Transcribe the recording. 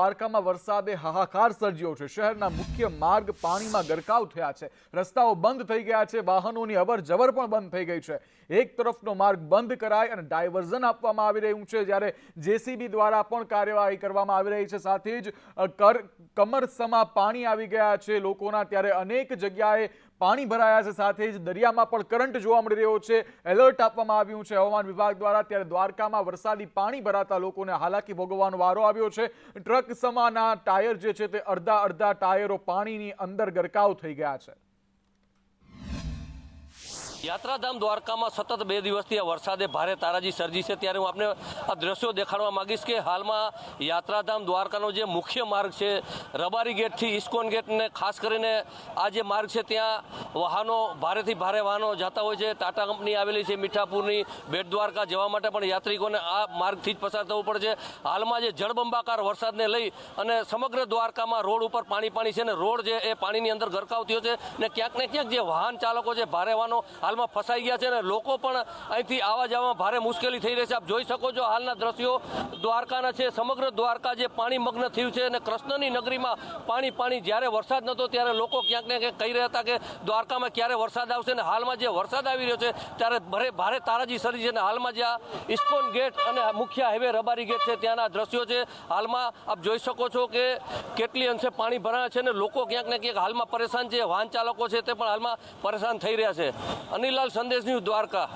દ્વારકામાં વરસાદે હાહાકાર સર્જ્યો છે. શહેરના મુખ્ય માર્ગ પાણીમાં ગરકાવ થયા છે. રસ્તાઓ બંધ થઈ ગયા છે. વાહનોની અવર જવર પણ બંધ થઈ ગઈ છે. એક તરફનો માર્ગ બંધ કરાય અને ડાયવર્ઝન આપવામાં આવી રહ્યું છે. જ્યારે જેસીબી દ્વારા પણ કાર્યવાહી કરવામાં આવી રહી છે. સાથે જ કર, કમરસમાં પાણી આવી ગયા છે લોકોના. ત્યારે અનેક જગ્યાએ પાણી ભરાયા છે સાથે જ દરિયામાં પણ કરંટ જોવા મળી રહ્યો છે. એલર્ટ આપવામાં આવ્યું છે. હવામાન વિભાગ દ્વારા ત્યારે દ્વારકામાં વરસાદી પાણી ભરાતા લોકોને હાલાકી ભોગવવાનો વારો આવ્યો છે. ટ્રક સમાના ટાયર જે છે તે અડધા અડધા ટાયરો પાણીની અંદર ગરકાવ થઈ ગયા છે. યાત્રાધામ દ્વારકામાં સતત બે દિવસથી આ વરસાદે ભારે તારાજી સર્જી છે. ત્યારે હું આપને આ દ્રશ્યો દેખાડવા માંગીશ કે હાલમાં યાત્રાધામ દ્વારકાનો જે મુખ્ય માર્ગ છે, રબારી ગેટથી ઇસ્કોન ગેટને ખાસ કરીને આ જે માર્ગ છે, ત્યાં વાહનો ભારેથી ભારે વાહનો જતા હોય છે. ટાટા કંપની આવેલી છે મીઠાપુરની બેટ દ્વારકા જવા માટે પણ યાત્રિકોને આ માર્ગથી જ પસાર થવું પડે છે. હાલમાં જે જળબંબાકાર વરસાદને લઈ અને સમગ્ર દ્વારકામાં રોડ ઉપર પાણી પાણી છે ને રોડ જે એ પાણીની અંદર ગરકાવ થયો છે ને ક્યાંક ને ક્યાંક જે વાહન ચાલકો છે, ભારે વાહનો હાલમાં ફસાઈ ગયા છે અને લોકો પણ અહીંથી આવવા જવામાં ભારે મુશ્કેલી થઈ રહી છે. આપ જોઈ શકો છો હાલના દ્રશ્યો. દ્વારકાના છે, સમગ્ર દ્વારકા જે પાણી મગ્ન થયું છે અને કૃષ્ણની નગરીમાં પાણી પાણી જ્યારે વરસાદ નહોતો ત્યારે લોકો ક્યાંક ને ક્યાંક કહી રહ્યા હતા કે દ્વારકામાં ક્યારે વરસાદ આવશે અને હાલમાં જે વરસાદ આવી રહ્યો છે ત્યારે ભારે ભારે તારાજી સરી છે અને હાલમાં જે આ ઇસ્કોન ગેટ અને મુખ્ય હાઈવે રબારી ગેટ છે ત્યાંના દ્રશ્યો છે. હાલમાં આપ જોઈ શકો છો કે કેટલી અંશે પાણી ભરાયા છે અને લોકો ક્યાંક ને ક્યાંક હાલમાં પરેશાન છે. વાહન ચાલકો છે તે પણ હાલમાં પરેશાન થઈ રહ્યા છે. અનિલાલ સંદેશ ન્યૂઝ દ્વારકા